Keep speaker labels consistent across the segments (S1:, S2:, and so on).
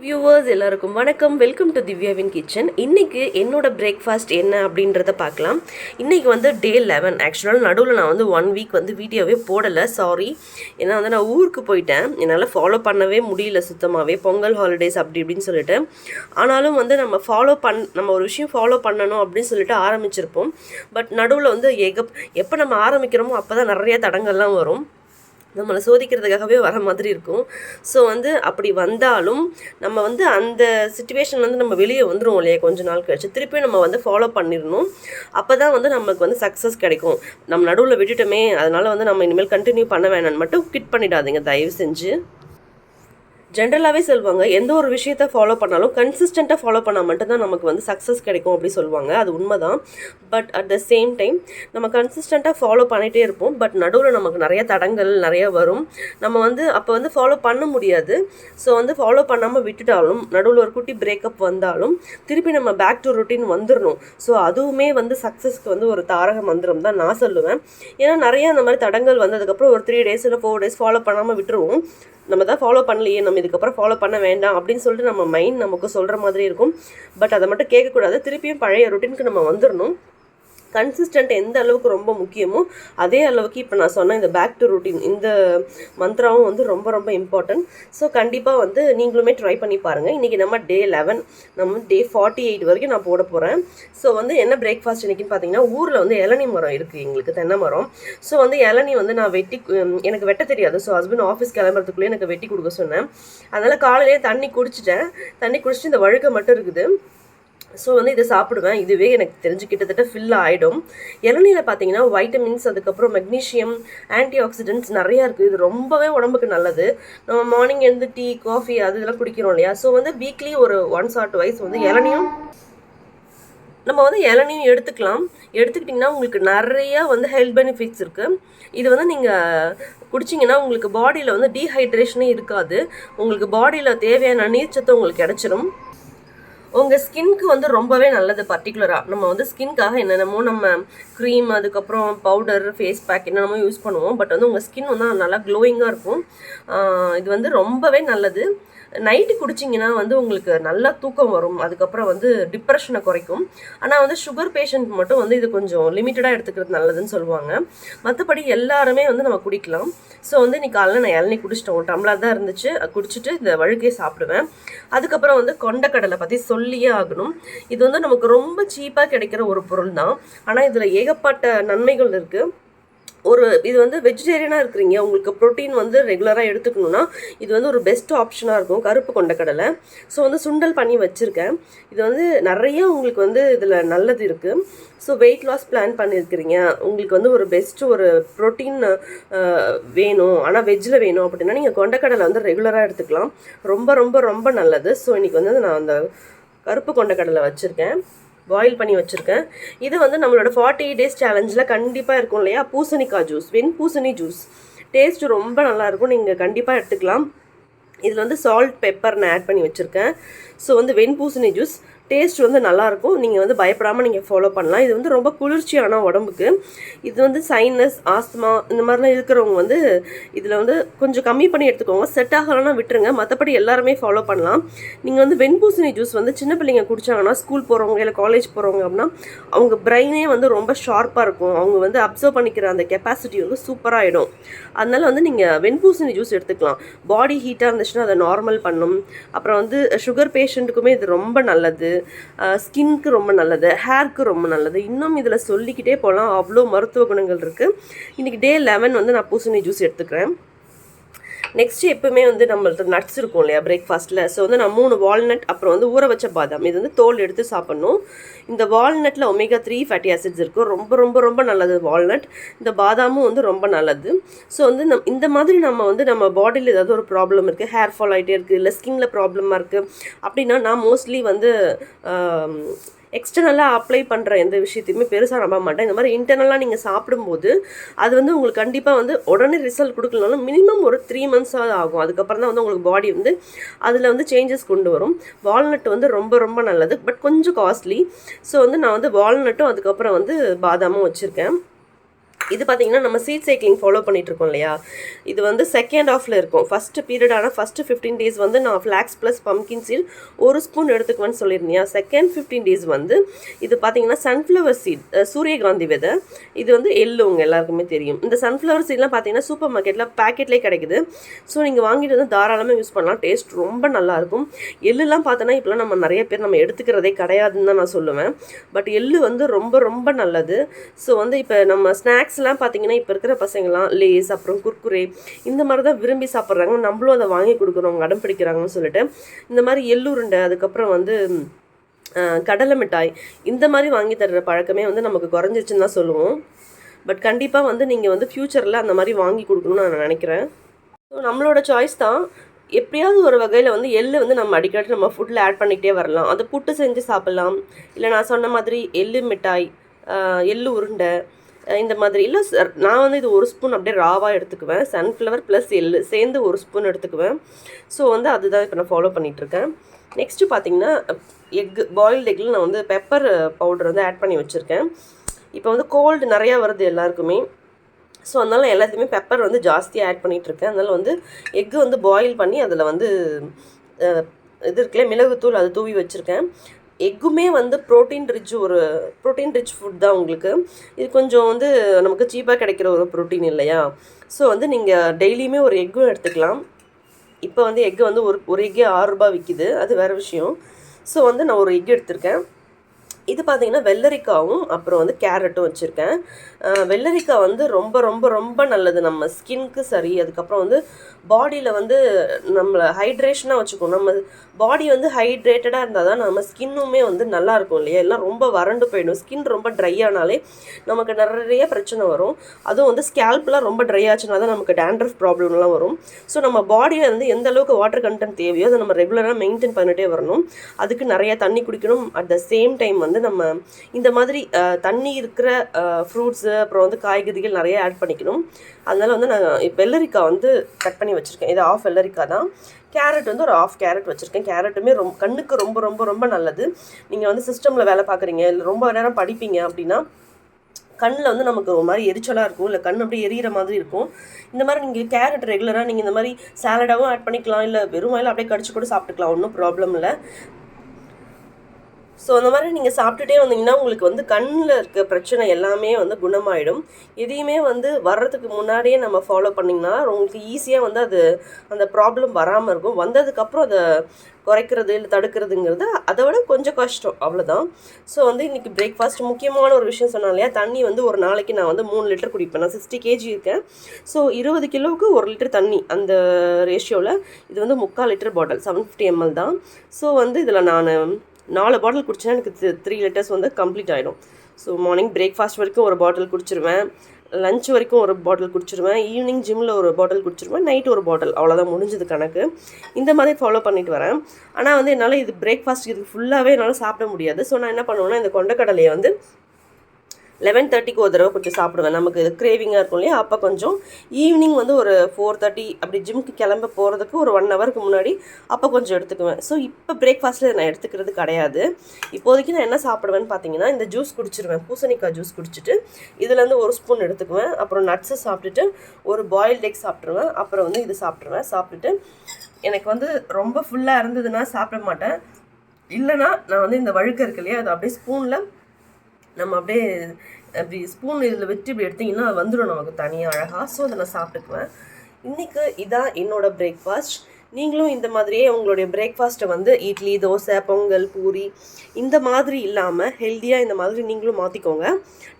S1: Viewers எல்லாருக்கும் வணக்கம். Welcome to திவ்யாவின் kitchen இன்னைக்கு என்னோட பிரேக்ஃபாஸ்ட் என்ன அப்படின்றத பார்க்கலாம். இன்னைக்கு வந்து டே லெவன் ஆக்சுவலாக நடுவில் நான் வந்து ஒன் வீக் வந்து வீடியோவே போடலை. சாரி ஏன்னா வந்து நான் ஊருக்கு போயிட்டேன். என்னால் ஃபாலோ பண்ணவே முடியல சுத்தமாகவே பொங்கல் ஹாலிடேஸ் அப்படி இப்படின்னு சொல்லிட்டு. ஆனாலும் வந்து நம்ம ஃபாலோ பண் நம்ம ஒரு விஷயம் ஃபாலோ பண்ணணும் அப்படின்னு சொல்லிட்டு ஆரம்பிச்சிருப்போம். பட் நடுவில் வந்து எக எப்போ நம்ம ஆரம்பிக்கிறோமோ அப்போ தான் நிறைய தடங்கள்லாம் வரும். நம்மளை சோதிக்கிறதுக்காகவே வர மாதிரி இருக்கும். ஸோ வந்து அப்படி வந்தாலும் நம்ம வந்து அந்த சுச்சுவேஷன் வந்து நம்ம வெளியே வந்துடும் இல்லையா கொஞ்ச நாள் கழிச்சு. திருப்பி நம்ம வந்து ஃபாலோ பண்ணிடணும். அப்போ தான் வந்து நமக்கு வந்து சக்ஸஸ் கிடைக்கும். நம்ம நடுவில் விட்டுட்டோமே அதனால் வந்து நம்ம இனிமேல் கண்டினியூ பண்ண வேணாம்னு மட்டும் கிட் பண்ணிடாதீங்க. தயவு செஞ்சு. ஜென்ரலாகவே சொல்லுவாங்க எந்த ஒரு விஷயத்தை ஃபாலோ பண்ணாலும் கன்சிஸ்டண்ட்டாக ஃபாலோ பண்ணால் மட்டும்தான் நமக்கு வந்து சக்ஸஸ் கிடைக்கும் அப்படி சொல்லுவாங்க அது உண்மை தான் but at the same time நம்ம கன்சிஸ்டண்ட்டாக ஃபாலோ பண்ணிகிட்டே இருப்போம். பட் நடுவில் நமக்கு நிறைய தடங்கள் நிறைய வரும். நம்ம வந்து அப்போ வந்து ஃபாலோ பண்ண முடியாது. ஸோ வந்து ஃபாலோ பண்ணாமல் விட்டுட்டாலும் நடுவில் ஒரு குட்டி பிரேக்கப் வந்தாலும் திருப்பி நம்ம பேக் டு ரொட்டீன் வந்துடணும் ஸோ அதுவுமே வந்து சக்ஸஸ்க்கு வந்து ஒரு தாரக மந்திரம் தான் நான் சொல்லுவேன். ஏன்னா நிறைய அந்த மாதிரி தடங்கள் வந்ததுக்கப்புறம் ஒரு த்ரீ டேஸ் இல்லை ஃபோர் டேஸ் ஃபாலோ பண்ணாமல் விட்டுருவோம். நம்ம தான் ஃபாலோ பண்ணலையே நம்ம இதுக்கப்புறம் ஃபாலோ பண்ண வேண்டாம் அப்படின்னு சொல்லிட்டு நம்ம மைண்ட் நமக்கு சொல்கிற மாதிரி இருக்கும். பட் அதை மட்டும் கேட்கக்கூடாது. திருப்பியும் பழைய ரொட்டீனுக்கு நம்ம வந்துடணும் கன்சிஸ்டன்ட் எந்த அளவுக்கு ரொம்ப முக்கியமோ அதே அளவுக்கு இப்போ நான் சொன்ன இந்த பேக் டு ரூட்டீன் இந்த மந்த்ராவும் வந்து ரொம்ப ரொம்ப இம்பார்ட்டன்ட் ஸோ கண்டிப்பாக வந்து நீங்களுமே ட்ரை பண்ணி பாருங்கள் இன்றைக்கி நம்ம டே லெவன் நம்ம டே ஃபார்ட்டி எயிட் வரைக்கும் நான் போட போகிறேன் ஸோ வந்து என்ன பிரேக்ஃபாஸ்ட் இன்றைக்கின்னு பார்த்தீங்கன்னா ஊரில் வந்து இளநி மரம் இருக்குது எங்களுக்கு தென்னை மரம். ஸோ வந்து இளநி வந்து நான் வெட்டி எனக்கு வெட்ட தெரியாது. ஸோ ஹஸ்பண்ட் ஆஃபீஸ் கிளம்புறதுக்குள்ளே எனக்கு வெட்டி கொடுக்க சொன்னேன். அதனால் காலையிலேயே தண்ணி குடிச்சிட்டேன். தண்ணி குடிச்சிட்டு இந்த வழுக்க மட்டும் இருக்குது. ஸோ வந்து இதை சாப்பிடுவேன். இதுவே எனக்கு தெரிஞ்சு கிட்டத்தட்ட ஃபில் ஆகிடும் இளநீரில் பார்த்தீங்கன்னா வைட்டமின்ஸ் அதுக்கப்புறம் மெக்னீஷியம் ஆன்டி ஆக்சிடென்ட்ஸ் நிறையா இருக்குது இது ரொம்பவே உடம்புக்கு நல்லது. நம்ம மார்னிங் எழுந்து டீ காஃபி அது இதெல்லாம் குடிக்கிறோம் இல்லையா? ஸோ வந்து வீக்லி ஒரு ஒன்ஸ் ஆர் டுவைஸ் வந்து இளநியும் நம்ம வந்து இளநியும் எடுத்துக்கலாம். எடுத்துக்கிட்டிங்கன்னா உங்களுக்கு நிறைய வந்து ஹெல்த் பெனிஃபிட்ஸ் இருக்குது இது வந்து நீங்கள் குடிச்சிங்கன்னா உங்களுக்கு பாடியில் வந்து டீஹைட்ரேஷனே இருக்காது. உங்களுக்கு பாடியில் தேவையான நீர்ச்சத்து உங்களுக்கு கிடச்சிரும். உங்கள் ஸ்கின்க்கு வந்து ரொம்பவே நல்லது பர்டிகுலராக நம்ம வந்து ஸ்கின்காக என்னென்னமோ நம்ம க்ரீம் அதுக்கப்புறம் பவுடர் ஃபேஸ் பேக் என்னென்னமோ யூஸ் பண்ணுவோம். பட் வந்து உங்கள் ஸ்கின் வந்து நல்லா க்ளோயிங்காக இருக்கும். இது வந்து ரொம்பவே நல்லது. நைட்டு குடிச்சிங்கன்னா வந்து உங்களுக்கு நல்லா தூக்கம் வரும். அதுக்கப்புறம் வந்து டிப்ரெஷனை குறைக்கும். ஆனால் வந்து சுகர் பேஷண்ட் மட்டும் வந்து இது கொஞ்சம் லிமிட்டடாக எடுத்துக்கிறது நல்லதுன்னு சொல்லுவாங்க. மற்றபடி எல்லாருமே வந்து நம்ம குடிக்கலாம். ஸோ வந்து இன்னைக்கு காலையில் நான் இளநீ குடிச்சிட்டோம் ஒரு டம்ளர் தான் இருந்துச்சு. குடிச்சிட்டு இந்த வழுக்கையை சாப்பிடுவேன். அதுக்கப்புறம் வந்து கொண்டக்கடலை பற்றி சொல்லியே ஆகணும். இது வந்து நமக்கு ரொம்ப சீப்பாக கிடைக்கிற ஒரு பொருள் தான் ஆனால் இதில் ஏகப்பட்ட நன்மைகள் இருக்குது ஒரு இது வந்து வெஜிடேரியனாக இருக்கிறீங்க உங்களுக்கு ப்ரோட்டீன் வந்து ரெகுலராக எடுத்துக்கணும்னா இது வந்து ஒரு பெஸ்ட் ஆப்ஷனாக இருக்கும் கருப்பு கொண்டக்கடலை ஸோ வந்து சுண்டல் பண்ணி வச்சுருக்கேன். இது வந்து நிறைய உங்களுக்கு வந்து இதில் நல்லது இருக்குது ஸோ வெயிட் லாஸ் பிளான் பண்ணியிருக்கிறீங்க உங்களுக்கு வந்து ஒரு பெஸ்ட்டு ஒரு ப்ரோட்டீன் வேணும். ஆனால் வெஜ்ஜில் வேணும் அப்படின்னா நீங்கள் கொண்டக்கடலை வந்து ரெகுலராக எடுத்துக்கலாம். ரொம்ப ரொம்ப ரொம்ப நல்லது. ஸோ இன்றைக்கி வந்து நான் அந்த கருப்பு கொண்டக்கடலை வச்சுருக்கேன். பாயில் பண்ணி வச்சுருக்கேன். இது வந்து நம்மளோட ஃபார்ட்டி டேஸ் சேலஞ்சில் கண்டிப்பாக இருக்கும் இல்லையா? பூசணிக்காய் ஜூஸ் வெண் பூசணி ஜூஸ் டேஸ்ட் ரொம்ப நல்லா இருக்கும். நீங்கள் கண்டிப்பாக எடுத்துக்கலாம். இதில் வந்து சால்ட் பெப்பர் நான் ஆட் பண்ணி வச்சுருக்கேன். ஸோ வந்து வெண்பூசணி ஜூஸ் டேஸ்ட் வந்து நல்லாயிருக்கும் நீங்கள் வந்து பயப்படாமல் நீங்கள் ஃபாலோ பண்ணலாம். இது வந்து ரொம்ப குளிர்ச்சியான உடம்புக்கு. இது வந்து சைனஸ் ஆஸ்துமா இந்த மாதிரிலாம் இருக்கிறவங்க வந்து இதில் வந்து கொஞ்சம் கம்மி பண்ணி எடுத்துக்கோங்க. செட் ஆகலைன்னா விட்டுருங்க. மற்றபடி எல்லாருமே ஃபாலோ பண்ணலாம். நீங்கள் வந்து வெண்பூசணி ஜூஸ் வந்து சின்ன பிள்ளைங்க குடிச்சாங்கன்னா ஸ்கூல் போகிறவங்க இல்லை காலேஜ் போகிறவங்க அப்படின்னா அவங்க பிரெயினே வந்து ரொம்ப ஷார்ப்பாக இருக்கும். அவங்க வந்து அப்சர்வ் பண்ணிக்கிற அந்த கெப்பாசிட்டி வந்து சூப்பராகிடும் அதனால வந்து நீங்கள் வெண்பூசணி ஜூஸ் எடுத்துக்கலாம். பாடி ஹீட்டாக இருந்துச்சுன்னா அதை நார்மல் பண்ணும் அப்புறம் வந்து சுகர் பேஷண்ட்டுக்குமே இது ரொம்ப நல்லது. ஸ்கின்க்கு ரொம்ப நல்லது ஹேர்க்கு ரொம்ப நல்லது. இன்னும் இதில் சொல்லிக்கிட்டே போகலாம் அவ்வளோ மருத்துவ குணங்கள் இருக்குது இன்றைக்கி டே லெவன் வந்து நான் பூசணி ஜூஸ் எடுத்துக்கிறேன். நெக்ஸ்ட் எப்பவுமே வந்து நம்மள்ட்ட நட்ஸ் இருக்கும் இல்லையா பிரேக்ஃபாஸ்ட்டில் ஸோ வந்து நான் மூணு வால்நட் அப்புறம் வந்து ஊற வச்ச பாதாம். இது வந்து தோல் எடுத்து சாப்பிட்ணும். இந்த வால்நட்டில் ஒமேகா த்ரீ ஃபேட்டி ஆசிட்ஸ் இருக்கும். ரொம்ப ரொம்ப ரொம்ப நல்லது வால்நட் இந்த பாதாமும் வந்து ரொம்ப நல்லது. ஸோ வந்து நம் இந்த மாதிரி நம்ம வந்து நம்ம பாடியில் ஏதாவது ஒரு ப்ராப்ளம் இருக்குது ஹேர் ஃபால் ஆகிட்டே இருக்குது இல்லை ஸ்கின்ல ப்ராப்ளமாக இருக்குது அப்படின்னா நான் மோஸ்ட்லி வந்து எக்ஸ்டர்னலாக அப்ளை பண்ணுற எந்த விஷயத்தையுமே பெருசாக நம்ப மாட்டேன். இந்த மாதிரி இன்டர்னலாக நீங்கள் சாப்பிடும்போது அது வந்து உங்களுக்கு கண்டிப்பாக வந்து உடனே ரிசல்ட் கொடுக்கலனாலும் மினிமம் ஒரு த்ரீ மந்த்ஸாக ஆகும். அதுக்கப்புறம் தான் வந்து உங்களுக்கு பாடி வந்து அதில் வந்து சேஞ்சஸ் கொண்டு வரும். வால்நட் வந்து ரொம்ப ரொம்ப நல்லது பட் கொஞ்சம் காஸ்ட்லி ஸோ வந்து நான் வந்து வால்நட்டும் அதுக்கப்புறம் வந்து பாதாமும் வச்சுருக்கேன். இது பார்த்தீங்கன்னா நம்ம சீட் சைக்கிளிங் ஃபாலோ பண்ணிட்டு இருக்கோம் இல்லையா? இது வந்து செகண்ட் ஆஃபில் இருக்கும். ஃபஸ்ட்டு பீரியட் ஆனால் ஃபஸ்ட்டு ஃபிஃப்டீன் டேஸ் வந்து நான் ஃப்ளாக்ஸ் ப்ளஸ் பம்கின் சீட் ஒரு ஸ்பூன் எடுத்துக்குவேன்னு சொல்லியிருந்தேன் செகண்ட் ஃபிஃப்டீன் டேஸ் வந்து இது பார்த்தீங்கன்னா சன்ஃப்ளவர் சீட் சூரியகாந்தி விதை. இது வந்து எள்ளு உங்கள் எல்லாருக்குமே தெரியும். இந்த சன்ஃப்ளவர் சீட்லாம் பார்த்தீங்கன்னா சூப்பர் மார்க்கெட்டில் பேக்கெட்லேயே கிடைக்குது. ஸோ நீங்கள் வாங்கிட்டு வந்து தாராளமாக யூஸ் பண்ணலாம். டேஸ்ட் ரொம்ப நல்லாயிருக்கும் எள்ளுலாம் பார்த்தோன்னா இப்போலாம் நம்ம நிறைய பேர் நம்ம எடுத்துக்கிறதே கிடையாதுன்னு தான் நான் சொல்லுவேன். பட் எள்ளு வந்து ரொம்ப ரொம்ப நல்லது. ஸோ வந்து இப்போ நம்ம ஸ்நாக்ஸ் ஸ்நாக்ஸ்லாம் பார்த்தீங்கன்னா இப்போ இருக்கிற பசங்களாம் லேஸ் அப்புறம் குர்குரே இந்த மாதிரி தான் விரும்பி சாப்பிட்றாங்க. நம்மளும் அதை வாங்கி கொடுக்குறோம் அவங்க அடம் பிடிக்கிறாங்கன்னு சொல்லிட்டு. இந்த மாதிரி எள்ளுருண்டை அதுக்கப்புறம் வந்து கடலை மிட்டாய் இந்த மாதிரி வாங்கி தர்ற பழக்கமே வந்து நமக்கு குறைஞ்சிருச்சுன்னு தான் சொல்லுவோம். பட் கண்டிப்பாக வந்து நீங்கள் வந்து ஃப்யூச்சரில் அந்த மாதிரி வாங்கி கொடுக்கணும்னு நான் நினைக்கிறேன். ஸோ நம்மளோட சாய்ஸ் தான். எப்படியாவது ஒரு வகையில் வந்து எள்ளு வந்து நம்ம அடிக்கடி நம்ம ஃபுட்டில் ஆட் பண்ணிக்கிட்டே வரலாம். அது புட்டு செஞ்சு சாப்பிட்லாம். இல்லை நான் சொன்ன மாதிரி எள்ளு மிட்டாய் எள்ளு உருண்டை இந்த மாதிரி இல்லை சார் நான் வந்து இது ஒரு ஸ்பூன் அப்படியே ராவாக எடுத்துக்குவேன். சன்ஃப்ளவர் ப்ளஸ் எள்ளு சேர்ந்து ஒரு ஸ்பூன் எடுத்துக்குவேன். ஸோ வந்து அதுதான் இப்போ நான் ஃபாலோ பண்ணிகிட்ருக்கேன் நெக்ஸ்ட்டு பார்த்தீங்கன்னா எக்கு பாயில்டு எக்கில் நான் வந்து பெப்பர் பவுடர் வந்து ஆட் பண்ணி வச்சுருக்கேன். இப்போ வந்து கோல்டு நிறையா வருது எல்லாருக்குமே. ஸோ அதனால எல்லாத்தையுமே பெப்பர் வந்து ஜாஸ்தியாக ஆட் பண்ணிகிட்ருக்கேன் அதனால் வந்து எக்கு வந்து பாயில் பண்ணி அதில் வந்து இது இருக்குல்ல மிளகுத்தூள் அது தூவி வச்சுருக்கேன். எக்குமே வந்து ப்ரோட்டீன் ரிச் ஒரு ப்ரோட்டீன் ரிச் ஃபுட் தான் உங்களுக்கு. இது கொஞ்சம் வந்து நமக்கு சீப்பாக கிடைக்கிற ஒரு ப்ரோட்டீன் இல்லையா? ஸோ வந்து நீங்கள் டெய்லியுமே ஒரு எக்கும் எடுத்துக்கலாம். இப்போ வந்து எக்கு வந்து ஒரு ஒரு எக்கே ஆறுரூபா விற்கிது அது வேறு விஷயம். ஸோ வந்து நான் ஒரு எக் எடுத்திருக்கேன். இது பார்த்தீங்கன்னா வெள்ளரிக்காவும் அப்புறம் வந்து கேரட்டும் வச்சுருக்கேன். வெள்ளரிக்காய் வந்து ரொம்ப ரொம்ப ரொம்ப நல்லது. நம்ம ஸ்கின்க்கு சரி அதுக்கப்புறம் வந்து பாடியில் வந்து நம்மளை ஹைட்ரேஷனாக வச்சுக்கணும் நம்ம பாடி வந்து ஹைட்ரேட்டடாக இருந்தால் தான் நம்ம ஸ்கின்னுமே வந்து நல்லா இருக்கும் இல்லையா? எல்லாம் ரொம்ப வறண்டு போயிடும். ஸ்கின் ரொம்ப ட்ரை ஆனாலே நமக்கு நிறைய பிரச்சனை வரும். அதுவும் வந்து ஸ்கேல்ப்லாம் ரொம்ப ட்ரை ஆச்சுனா தான் நமக்கு டேண்ட்ரஃப் ப்ராப்ளம்லாம் வரும். ஸோ நம்ம பாடியில் வந்து எந்த அளவுக்கு வாட்டர் கண்டென்ட் தேவையோ அதை நம்ம ரெகுலராக மெயின்டைன் பண்ணிட்டே வரணும். அதுக்கு நிறைய தண்ணி குடிக்கணும். அட் த சேம் டைம் வந்து வந்து நம்ம இந்த மாதிரி தண்ணி இருக்கிற ஃப்ரூட்ஸு அப்புறம் வந்து காய்கறிகள் நிறைய ஆட் பண்ணிக்கணும். அதனால வந்து நான் வெள்ளரிக்காய் வந்து கட் பண்ணி வச்சுருக்கேன். இது ஆஃப் வெள்ளரிக்காய் தான். கேரட் வந்து ஒரு ஆஃப் கேரட் வச்சுருக்கேன். கேரட்டுமே ரொம்ப கண்ணுக்கு ரொம்ப ரொம்ப ரொம்ப நல்லது. நீங்கள் வந்து சிஸ்டமில் வேலை பார்க்குறீங்க இல்லை ரொம்ப நேரம் படிப்பீங்க அப்படின்னா கண்ணில் வந்து நமக்கு ஒரு மாதிரி எரிச்சலாக இருக்கும். இல்லை கண் அப்படியே எரியிற மாதிரி இருக்கும். இந்த மாதிரி நீங்கள் கேரட் ரெகுலராக நீங்கள் இந்த மாதிரி சாலடாகவும் ஆட் பண்ணிக்கலாம். இல்லை வெறும் வாயில் அப்படியே கடிச்சு கூட சாப்பிட்டுக்கலாம். ஒன்றும் ப்ராப்ளம் இல்லை. ஸோ அந்த மாதிரி நீங்கள் சாப்பிட்டுட்டே வந்தீங்கன்னா உங்களுக்கு வந்து கண்ணில் இருக்க பிரச்சனை எல்லாமே வந்து குணமாயிடும். எதையுமே வந்து வர்றதுக்கு முன்னாடியே நம்ம ஃபாலோ பண்ணிங்கன்னா உங்களுக்கு ஈஸியாக வந்து அது அந்த ப்ராப்ளம் வராமல் இருக்கும். வந்ததுக்கப்புறம் அதை குறைக்கிறது இல்லை தடுக்கிறதுங்கிறது அதை விட கொஞ்சம் கஷ்டம். அவ்வளோதான் ஸோ வந்து இன்றைக்கி பிரேக்ஃபாஸ்ட் முக்கியமான ஒரு விஷயம் சொன்னேன் இல்லையா? தண்ணி வந்து ஒரு நாளைக்கு நான் வந்து மூணு லிட்டர் குடிப்பேன். நான் சிக்ஸ்டி கேஜி இருக்கேன். ஸோ இருபது கிலோவுக்கு ஒரு லிட்டர் தண்ணி. அந்த ரேஷியோவில் இது வந்து முக்கால் litre bottle seven fifty ML தான். ஸோ வந்து இதில் நான் நாலு பாட்டில் குடிச்சேன்னா எனக்கு த்ரீ லிட்டர்ஸ் வந்து கம்ப்ளீட் ஆகிடும் ஸோ மார்னிங் பிரேக்ஃபாஸ்ட் வரைக்கும் ஒரு பாட்டில் குடிச்சிருவேன். லஞ்ச் வரைக்கும் ஒரு பாட்டில் குடிச்சிருவேன். ஈவினிங் ஜிம்மில் ஒரு பாட்டில் குடிச்சிருவேன். நைட் ஒரு பாட்டில் அவ்வளோதான் முடிஞ்சது கணக்கு. இந்த மாதிரி ஃபாலோ பண்ணிட்டு வரேன். ஆனால் வந்து என்னால் இது பிரேக்ஃபாஸ்ட் இது ஃபுல்லாகவே என்னால் சாப்பிட முடியாது. ஸோ நான் என்ன பண்ணுவேன்னா இந்த கொண்டக்கடலையை வந்து லெவன் தேர்ட்டிக்கு ஒரு தடவை கொஞ்சம் சாப்பிடுவேன். நமக்கு கிரேவிங்காக இருக்கும் இல்லையா? அப்போ கொஞ்சம் ஈவினிங் வந்து ஒரு ஃபோர் தேர்ட்டி அப்படி ஜிம்க்கு கிளம்ப போகிறதுக்கு ஒரு ஒன் ஹவருக்கு முன்னாடி அப்போ கொஞ்சம் எடுத்துக்குவேன். ஸோ இப்போ பிரேக்ஃபாஸ்ட்டில் நான் எடுத்துக்கிறது கிடையாது. இப்போதைக்கு நான் என்ன சாப்பிடுவேன்னு பார்த்தீங்கன்னா இந்த ஜூஸ் குடிச்சிருவேன். பூசணிக்காய் ஜூஸ் குடிச்சிட்டு இதுலேருந்து ஒரு ஸ்பூன் எடுத்துக்குவேன். அப்புறம் நட்ஸை சாப்பிட்டுட்டு ஒரு பாயில்டு எக் சாப்பிட்ருவேன் அப்புறம் வந்து இது சாப்பிட்ருவேன் சாப்பிட்டுட்டு எனக்கு வந்து ரொம்ப ஃபுல்லாக இருந்ததுன்னா சாப்பிட மாட்டேன். இல்லைன்னா நான் வந்து இந்த வழுக்க இருக்கு இல்லையா அதை அப்படியே ஸ்பூனில் நம்ம அப்படியே அப்படி ஸ்பூன் இதில் வச்சு இப்படி எடுத்திங்கன்னா வந்துடும் நமக்கு தனியாக அழகாக ஸோ அதை நான் சாப்பிட்டுக்குவேன். இன்றைக்கி இதான் என்னோடய பிரேக்ஃபாஸ்ட் நீங்களும் இந்த மாதிரியே உங்களுடைய பிரேக்ஃபாஸ்ட்டை வந்து இட்லி தோசை பொங்கல் பூரி இந்த மாதிரி இல்லாமல் ஹெல்த்தியாக இந்த மாதிரி நீங்களும் மாற்றிக்கோங்க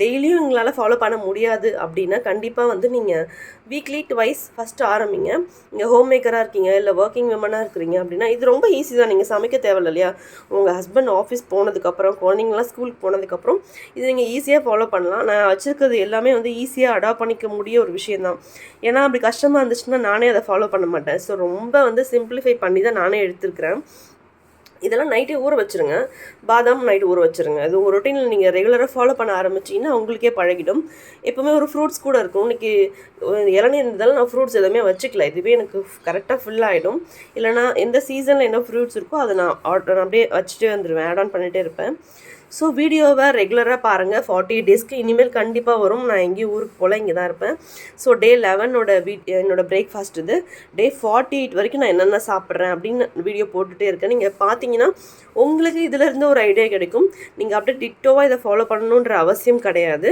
S1: டெய்லியும் உங்களால் ஃபாலோ பண்ண முடியாது அப்படின்னா கண்டிப்பாக வந்து நீங்கள் வீக்லி ட்வைஸ் ஃபஸ்ட்டு ஆரம்பிங்க. நீங்கள் ஹோம் மேக்கராக இருக்கீங்க இல்லை ஒர்க்கிங் விமனாக இருக்கிறீங்க அப்படின்னா இது ரொம்ப ஈஸி தான். நீங்கள் சமைக்க தேவையில்ல இல்லையா? உங்கள் ஹஸ்பண்ட் ஆஃபீஸ் போனதுக்கப்புறம் குழந்தைங்களாம் ஸ்கூலுக்கு போனதுக்கப்புறம் இது நீங்கள் ஈஸியாக ஃபாலோ பண்ணலாம். நான் வச்சுருக்கிறது எல்லாமே வந்து ஈஸியாக அடாப்ட் பண்ணிக்க முடிய ஒரு விஷயந்தான் ஏன்னா அப்படி கஷ்டமாக இருந்துச்சுன்னா நானே அதை ஃபாலோ பண்ண மாட்டேன். ஸோ ரொம்ப வந்து சிம்பிளிஃபை பண்ணி தான் நானே எடுத்துருக்கிறேன். இதெல்லாம் நைட்டே ஊற வச்சுருங்க. பாதாம் நைட்டு ஊற வச்சுருங்க. இது உங்கள் ரொட்டீனில் நீங்கள் ரெகுலராக ஃபாலோ பண்ண ஆரம்பிச்சிங்கன்னா உங்களுக்கே பழகிடும். எப்போவுமே ஒரு ஃப்ரூட்ஸ் கூட இருக்கும். இன்றைக்கி இளநீர் இருந்தாலும் நான் ஃப்ரூட்ஸ் எதுவுமே வச்சுக்கல. இதுவே எனக்கு கரெக்டாக ஃபில் ஆகிடும் இல்லைனா எந்த சீசனில் என்ன ஃப்ரூட்ஸ் இருக்கோ அதை நான் ஆர்டர் அப்படியே வச்சுட்டே வந்துடுவேன் ஆட் ஆன் பண்ணிகிட்டே இருப்பேன். ஸோ வீடியோவை ரெகுலராக பாருங்கள் ஃபார்ட்டி எயிட் டேஸ்க்கு இனிமேல் கண்டிப்பாக வரும். நான் எங்கேயும் ஊருக்கு போல் இங்கே தான் இருப்பேன் ஸோ டே லெவனோட வீ என்னோடய பிரேக்ஃபாஸ்ட் இது. டே ஃபார்ட்டி எயிட் வரைக்கும் நான் என்னென்ன சாப்பிட்றேன் அப்படின்னு வீடியோ போட்டுகிட்டே இருக்கேன். நீங்கள் பார்த்தீங்கன்னா உங்களுக்கு இதிலேருந்து ஒரு ஐடியா கிடைக்கும். நீங்கள் அப்படியே டிக்டோவாக இதை ஃபாலோ பண்ணணுன்ற அவசியம் கிடையாது.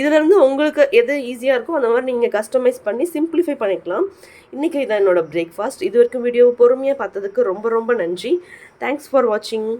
S1: இதிலேருந்து உங்களுக்கு எது ஈஸியாக இருக்கோ அந்த மாதிரி நீங்கள் கஸ்டமைஸ் பண்ணி சிம்பிளிஃபை பண்ணிக்கலாம். இன்றைக்கி இதான் என்னோடய பிரேக்ஃபாஸ்ட் இது வரைக்கும் வீடியோ பொறுமையாக பார்த்ததுக்கு ரொம்ப ரொம்ப நன்றி. தேங்க்ஸ் ஃபார் வாட்சிங்